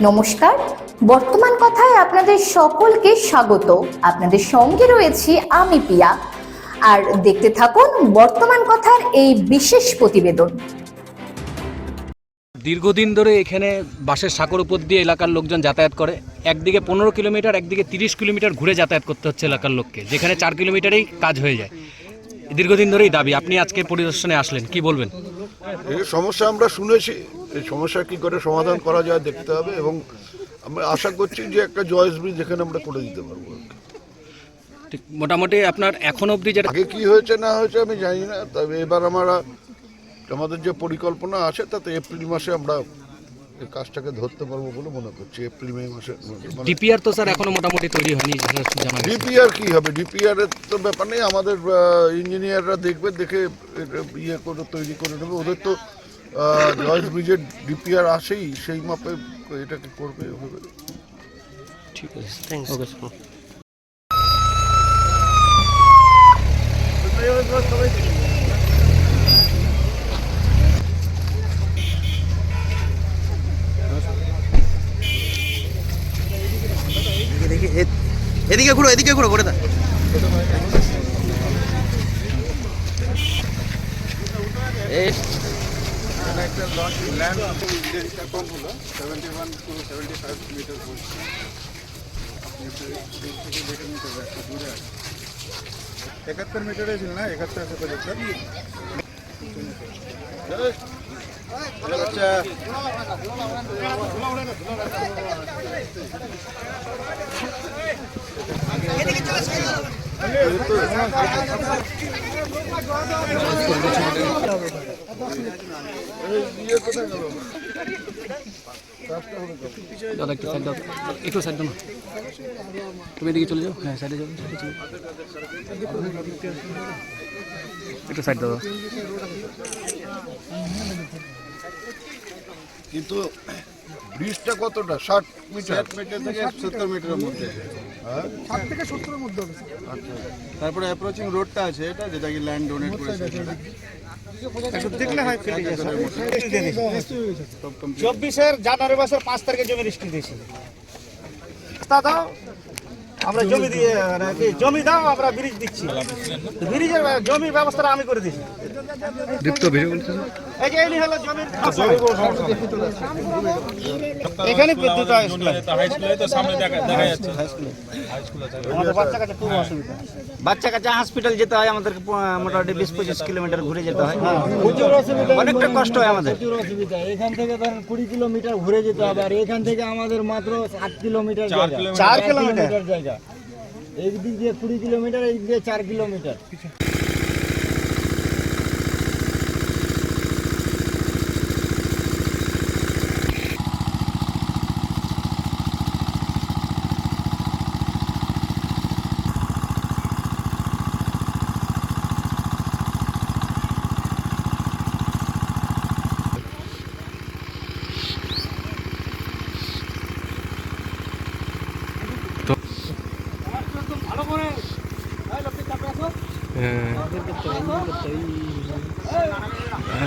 নমস্কার। বর্তমান কথায় আপনাদের সকলকে স্বাগত। আপনাদের সঙ্গে রয়েছি আমি পিয়া। আর দেখতে থাকুন বর্তমান কথার এই বিশেষ প্রতিবেদন। দীর্ঘদিন ধরে এখানে বাসের সাঁকর উপর দিয়ে এলাকার লোকজন যাতায়াত করে। একদিকে পনেরো কিলোমিটার একদিকে তিরিশ কিলোমিটার ঘুরে যাতায়াত করতে হচ্ছে এলাকার লোককে। যেখানে চার কিলোমিটারেই কাজ হয়ে যায়। দীর্ঘদিন ধরেই দাবি আপনি আজকে পরিদর্শনে আসলেন কি বলবেন? এই সমস্যা আমরা শুনেছি। এই সমস্যা কি করে সমাধান করা যায় দেখতে হবে এবং আমরা আশা করছি যে একটা জয়েস ব্রিজ এখানে আমরা করে দিতে পারব ঠিক মোটামুটি আপনার এখন অবধি যেটা আগে কি হয়েছে না হয়েছে আমি জানি না তবে এবার আমরা আমাদের যে পরিকল্পনা আছে তাতে এপ্রিল মাসে আমরা এই কাজটাকে ধরতে পারব বলে মনে করছি এপ্রিল মে মাসে। ডিপিআর তো স্যার এখনও মোটামুটি তৈরি হয়নি। ডিপিআর কি হবে? ডিপিআর এর তো ব্যাপার নেই আমাদের ইঞ্জিনিয়াররা দেখবে দেখে ইয়ে করে তৈরি করে নেবে। ওদের তো জয়েস ব্রিজের ডিপিআর আসেই সেই মাপে এটাকে করবে ওভাবে ঠিক আছে ওকে স্যার এদিকে এ- এদিকে ঘুরো এদিকে ঘুরো করে দা এই এখানে একটা লঞ্চ ল্যান্ড ইন্ডিয়ানটা কম হলো seventy one to seventy five metre পড়ছে আপনি দূর থেকে দেখে নিতে হবে একটা দূরে আছে একাত্তর মিটারে ছিল না, একাত্তর আছে পঁচাত্তর আচ্ছা দাদা একটু সাইড দাও। একটু সাইড দাও তুমি এদিকে চলে যাও। হ্যাঁ সাইডে যাও। একটু সাইড দাও। কিন্তু ব্রিজটা কতটা? ষাট মিটার। ষাট মিটার থেকে সত্তর মিটারের মধ্যে। হ্যাঁ আচ্ছা। তারপরে অ্যাপ্রোচিং রোডটা আছে এটা যেটা কি ল্যান্ড ডোনেট করেছে হয়। চব্বিশের জানুয়ারি মাসের পাঁচ তারিখে জমি রেজিস্ট্রি দিয়েছিল তা দাও আমরা জমি দিয়ে মানে জমি দাও আমরা ব্রিজ দিচ্ছি। ব্রিজের জমি ব্যবস্থাটা আমি করে দিয়েছি। দীপ্ত ভিডিও বলছেন এই যে এই হলো জমির এখানে বিদ্যুৎ আমাদের বাচ্চা কাছে অসুবিধা। বাচ্চা কাছে হসপিটাল যেতে হয় আমাদের মোটামুটি বিশ পঁচিশ কিলোমিটার ঘুরে যেতে হয়। অনেকটা কষ্ট হয় আমাদের। অসুবিধা। এখান থেকে ধরেন কুড়ি কিলোমিটার ঘুরে যেতে হবে আর এখান থেকে আমাদের মাত্র সাত কিলোমিটার? চার কিলোমিটার জায়গা। এই দিক দিয়ে কুড়ি কিলোমিটার এইদিক দিয়ে চার কিলোমিটার। 嗯。那